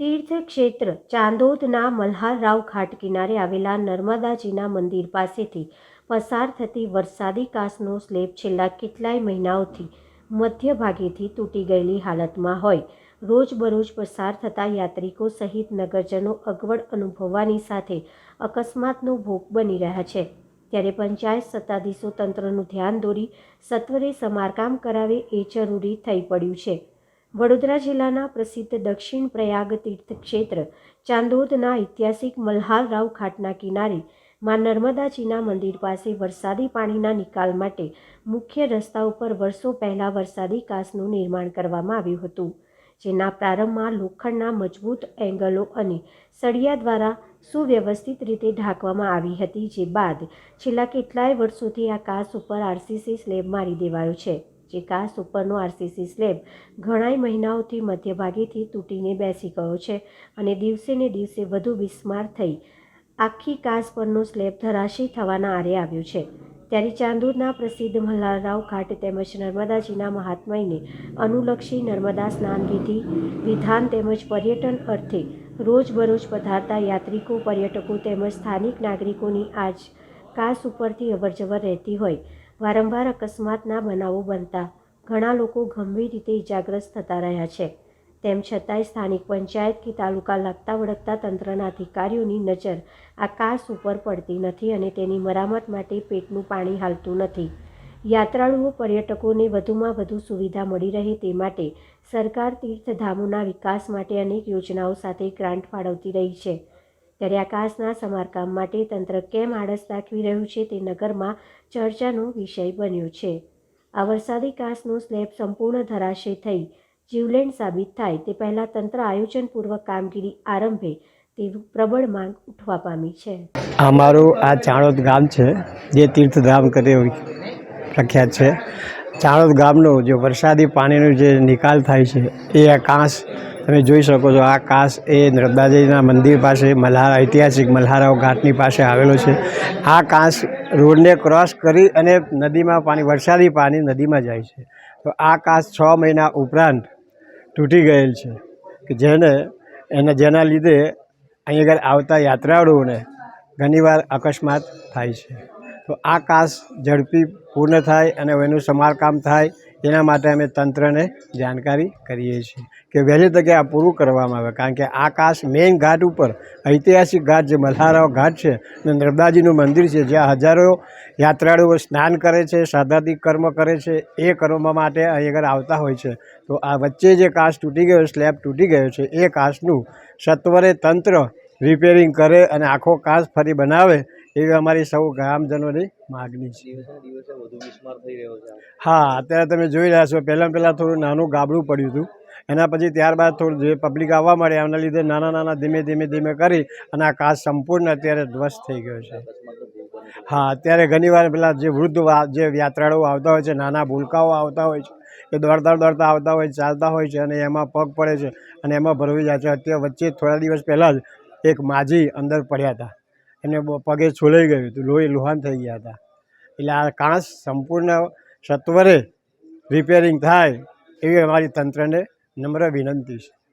તીર્થક્ષેત્ર ચાંદોદના મલ્હારરાવ ઘાટ કિનારે આવેલા નર્મદાજીના મંદિર પાસેથી પસાર થતી વરસાદી કાસનો સ્લેબ છેલ્લા કેટલાય મહિનાઓથી મધ્ય ભાગેથી તૂટી ગયેલી હાલતમાં હોય. રોજબરોજ પસાર થતા યાત્રિકો સહિત નગરજનો અગવડ અનુભવવાની સાથે અકસ્માતનો ભોગ બની રહ્યા છે. ત્યારે પંચાયત સત્તાધીશો તંત્રનું ધ્યાન દોરી સત્વરે સમારકામ કરાવે એ જરૂરી થઈ પડ્યું છે. વડોદરા જિલ્લાના પ્રસિદ્ધ દક્ષિણ પ્રયાગ તીર્થ ક્ષેત્ર ચાંદોદના ઐતિહાસિક મલ્હારરાવ ઘાટના કિનારે માં નર્મદાજીના મંદિર પાસે વરસાદી પાણીના નિકાલ માટે મુખ્ય રસ્તા ઉપર વર્ષો પહેલાં વરસાદી કાંસનું નિર્માણ કરવામાં આવ્યું હતું, જેના પ્રારંભમાં લોખંડના મજબૂત એંગલો અને સળિયા દ્વારા સુવ્યવસ્થિત રીતે ઢાંકવામાં આવી હતી, જે બાદ છેલ્લા કેટલાય વર્ષોથી આ કાસ ઉપર આરસીસી સ્લેબ મારી દેવાયો છે. જે કાસ ઉપરનો આરસીસી સ્લેબ ઘણાય મહિનાઓથી મધ્યભાગેથી તૂટીને બેસી ગયો છે અને દિવસે ને દિવસે વધુ બિસ્માર થઈ આખી કાસ પરનો સ્લેબ ધરાશી થવાના આરે આવ્યો છે. ત્યારે ચાંદૂરના પ્રસિદ્ધ મલ્હારરાવ ઘાટ તેમજ નર્મદાજીના મહાત્મયને અનુલક્ષી નર્મદા સ્નાન વિધિ, વિધાન તેમજ પર્યટન અર્થે રોજબરોજ પધારતા યાત્રિકો, પર્યટકો તેમજ સ્થાનિક નાગરિકોની આજ કાસ ઉપરથી અવરજવર રહેતી હોય વારંવાર અકસ્માતના બનાવો બનતા ઘણા લોકો ગંભીર રીતે ઇજાગ્રસ્ત થતા રહ્યા છે. તેમ છતાંય સ્થાનિક પંચાયત કે તાલુકા લગતા વળગતા તંત્રના અધિકારીઓની નજર આ કાસ ઉપર પડતી નથી અને તેની મરામત માટે પેટનું પાણી હાલતું નથી. યાત્રાળુઓ, પર્યટકોને વધુમાં વધુ સુવિધા મળી રહે તે માટે સરકાર તીર્થધામોના વિકાસ માટે અનેક યોજનાઓ સાથે ગ્રાન્ટ ફાળવતી રહી છે. ત્યારે આકાશના સમારકામ માટે તંત્ર કેમ આળસ દાખવી રહ્યું છે તે નગરમાં ચર્ચાનો વિષય બન્યો છે. આ વરસાદી કાંસનો સ્લેબ સંપૂર્ણ ધરાશય થઈ જીવલેણ સાબિત થાય તે પહેલાં તંત્ર આયોજનપૂર્વક કામગીરી આરંભે તેવી પ્રબળ માંગ ઉઠવા પામી છે. અમારું આ ચાણોદ ગામ છે, જે તીર્થધામ કરે પ્રખ્યાત છે. ચાણોદ ગામનો જે વરસાદી પાણીનો જે નિકાલ થાય છે, એ આ કાંસ તમે જોઈ શકો છો, આ કાંસ એ નર્મદાજીના મંદિર પાસે, મલ્હારા ઐતિહાસિક મલ્હારાઓ ઘાટની પાસે આવેલો છે. આ કાંસ રોડને ક્રોસ કરી અને નદીમાં પાણી, વરસાદી પાણી નદીમાં જાય છે. તો આ કાંસ છ મહિના ઉપરાંત તૂટી ગયેલ છે કે જેને, એને, જેના લીધે અહીં આગળ આવતા યાત્રાળુઓને ઘણીવાર અકસ્માત થાય છે. તો આ કાસ ઝડપી પૂર્ણ થાય અને એનું સમારકામ થાય, એના માટે અમે તંત્રને જાણકારી કરીએ છીએ કે વહેલી તકે આ પૂરું કરવામાં આવે. કારણ કે આ કાશ મેઇન ઘાટ ઉપર, ઐતિહાસિક ઘાટ જે મલ્હારાવ ઘાટ છે અને નર્મદાજીનું મંદિર છે, જ્યાં હજારો યાત્રાળુઓ સ્નાન કરે છે સાદાતિક કર્મ કરે છે, એ કરવા માટે અહીં આગળ આવતા હોય છે. તો આ વચ્ચે જે કાશ તૂટી ગયો, સ્લેબ તૂટી ગયો છે, એ કાશનું સત્વરે તંત્ર રિપેરિંગ કરે અને આખો કાચ ફરી બનાવે એવી અમારી સૌ ગ્રામજનોની માગણી છે. હા અત્યારે તમે જોઈ રહ્યા છો પહેલાં પહેલાં થોડું નાનું ગાબડું પડ્યું હતું. એના પછી ત્યારબાદ થોડું જે પબ્લિક આવવા મળે એના લીધે નાના નાના ધીમે ધીમે ધીમે કરી અને આ કાચ સંપૂર્ણ અત્યારે ધ્વસ્ત થઈ ગયો છે. હા અત્યારે ઘણીવાર પેલા જે વૃદ્ધ જે યાત્રાળુઓ આવતા હોય છે નાના ભૂલકાઓ આવતા હોય છે એ દોડતા દોડતા આવતા હોય ચાલતા હોય છે અને એમાં પગ પડે છે અને એમાં ભરવી જાય છે. અત્યારે વચ્ચે થોડા દિવસ પહેલાં જ એક માજી અંદર પડ્યા હતા. એને પગે છોલાઈ ગયું હતું. લોહી લુહાન થઈ ગયા હતા. એટલે આ કાંસ સંપૂર્ણ સત્વરે રિપેરિંગ થાય એવી અમારી તંત્રને નમ્ર વિનંતી છે.